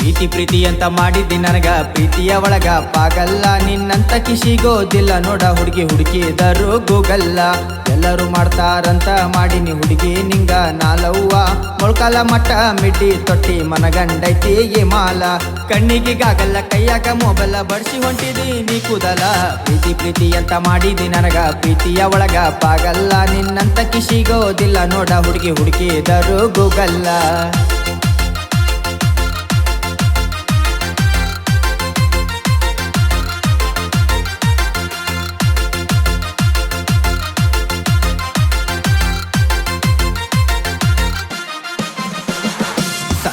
ಪ್ರೀತಿ ಪ್ರೀತಿ ಅಂತ ಮಾಡಿದ್ದಿ ನನಗ, ಪ್ರೀತಿಯ ಒಳಗ ಪಾಗಲ್ಲ, ನಿನ್ನಂತ ಕಿಶಿಗೋದಿಲ್ಲ. ನೋಡ ಹುಡುಗಿ ಹುಡುಕಿದರು ಗೂಗಲ್ಲ, ಎಲ್ಲರೂ ಮಾಡ್ತಾರಂತ ಮಾಡಿನಿ ಹುಡುಗಿ ನಿಂಗ ನಾಲವ್ವ. ಮೊಳ್ಕಾಲ ಮಟ್ಟ ಮಿಟ್ಟಿ ತೊಟ್ಟಿ, ಮನಗಂಡೈತಿ ಈ ಮಾಲ. ಕಣ್ಣಿಗಿಗಾಗಲ್ಲ ಕೈಯಾಗ ಮೊಬೈಲ ಬಡಿಸಿ ಹೊಂಟಿದಿ ನೀ ಕೂದಲ. ಪ್ರೀತಿ ಪ್ರೀತಿ ಅಂತ ಮಾಡಿದಿ ನನಗ, ಪ್ರೀತಿಯ ಒಳಗ ಪಾಗಲ್ಲ, ನಿನ್ನಂತ ಕಿಶಿಗೋದಿಲ್ಲ. ನೋಡ ಹುಡುಗಿ ಹುಡುಕಿದರು ಗೂಗಲ್ಲ.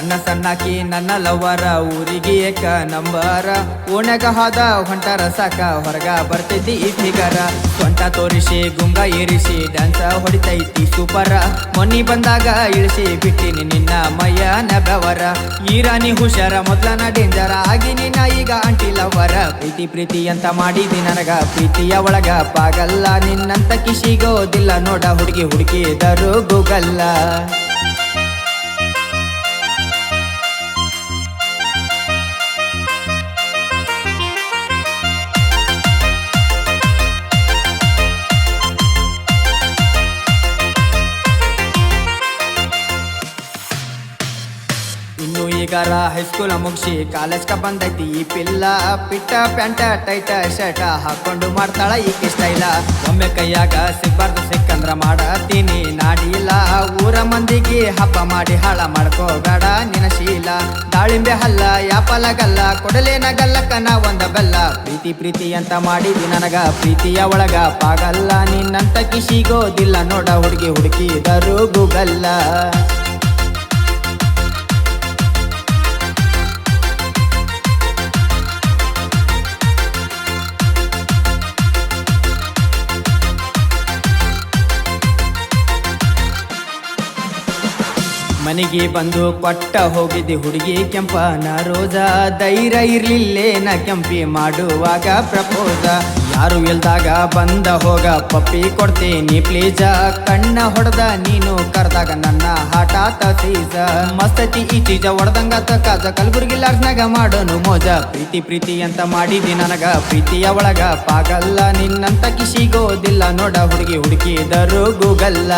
ಸಣ್ಣ ಸಣ್ಣಕಿ, ನನ್ನ ಲವರ, ಊರಿಗೆ ಏಕ ನಂಬರ. ಓಣ್ಯಾಗ ಹಾದ ಹೊಂಟರ ಸಾಕ, ಹೊರಗ ಬರ್ತೈತಿ ಈ ಫಿಗರ. ಸೊಂಟ ತೋರಿಸಿ, ಗುಂಗ ಏರಿಸಿ, ಡ್ಯಾನ್ಸ ಹೊಡಿತೈತಿ ಸೂಪರ. ಮೊನ್ನಿ ಬಂದಾಗ ಇಳಿಸಿ, ಬಿಟ್ಟಿನಿ ನಿನ್ನ ಮಯ್ಯ ನಬವರ ಈ ರಾಣಿ ಹುಷಾರ, ಮೊದ್ಲನ ಡೇಂಜರ. ಆಗಿ ನಿನ್ನ ಈಗ ಅಂಟಿ ಲವರ. ಪ್ರೀತಿ ಪ್ರೀತಿ ಅಂತ ಮಾಡಿದಿ ನನಗ. ಪ್ರೀತಿಯ ಒಳಗ ಪಾಗಲ್ಲ, ನಿನ್ನಂತ ಕಿಶಿಗೋದಿಲ್ಲ. ನೋಡ ಹುಡುಗಿ ಹುಡುಕಿದರು ಗೂಗಲ್ಲ ಇನ್ನು ಈಗಾರ ಹೈಸ್ಕೂಲ ಮುಗಿಸಿ ಕಾಲೇಜ್ಕ ಬಂದೈತಿ. ಈ ಪಿಲ್ಲ ಪಿಟ್ಟ ಪ್ಯಾಂಟ, ಟೈಟ, ಶರ್ಟ ಹಾಕೊಂಡು ಮಾಡ್ತಾಳ ಈಕೆ ಸ್ಟೈಲ ಒಮ್ಮೆ ಕೈಯಾಗ ಸಿಬ್ಬಾರ್ದು ಸಿಕ್ಕಂದ್ರ ಮಾಡತೀನಿ. ನಾಡಿಲ್ಲ, ಊರ ಮಂದಿಗೆ ಹಬ್ಬ ಮಾಡಿ ಹಾಳ ಮಾಡ್ಕೋಬೇಡ ನಿನ ಶೀಲ. ದಾಳಿಂಬೆ ಹಲ್ಲ, ಯಾಪಲ ಗಲ್ಲ ಕೊಡಲೇನ ಗಲ್ಲಕ್ಕ ನಾ ಒಂದ ಬೆಲ್ಲ. ಪ್ರೀತಿ ಪ್ರೀತಿ ಅಂತ ಮಾಡಿದಿ ನನಗ. ಪ್ರೀತಿಯ ಒಳಗ ಪಾಗಲ್ಲ, ನಿನ್ನಂತ ಕಿಶಿಗೋದಿಲ್ಲ. ನೋಡ ಹುಡುಗಿ ಹುಡುಕಿದರು ಗೂಗಲ್ಲ. ಮನೆಗೆ ಬಂದು ಕೊಟ್ಟ ಹೋಗಿದ್ದೆ ಹುಡುಗಿ ಕೆಂಪನ ರೋಜ. ಧೈರ್ಯ ಇರ್ಲಿಲ್ಲೇನ ಕೆಂಪಿ ಮಾಡುವಾಗ ಪ್ರಪೋಸ. ಯಾರು ಇಲ್ದಾಗ ಬಂದ ಹೋಗ ಪಪ್ಪಿ ಕೊಡ್ತೀನಿ ಪ್ಲೀಜ ಕಣ್ಣ ಹೊಡೆದ ನೀನು ಕರೆದಾಗ ನನ್ನ ಹಾಟ ಸೀಜ ಮಸ್ತತಿ ಈ ಚೀಜ ಹೊಡೆದಂಗ ಕಾಜ ಕಲ್ಬುರ್ಗಿ ಲಾಡ್ಸ್ನಾಗ ಮಾಡೋನು ಮೋಜ. ಪ್ರೀತಿ ಪ್ರೀತಿ ಅಂತ ಮಾಡಿದಿ ನನಗ. ಪ್ರೀತಿಯ ಒಳಗ ಪಾಗಲ್ಲ. ನಿನ್ನಂತ ಕಿಸಿಗೋದಿಲ್ಲ ನೋಡ ಹುಡುಗಿ ಹುಡುಕಿದರು ಗೂಗಲ್ಲ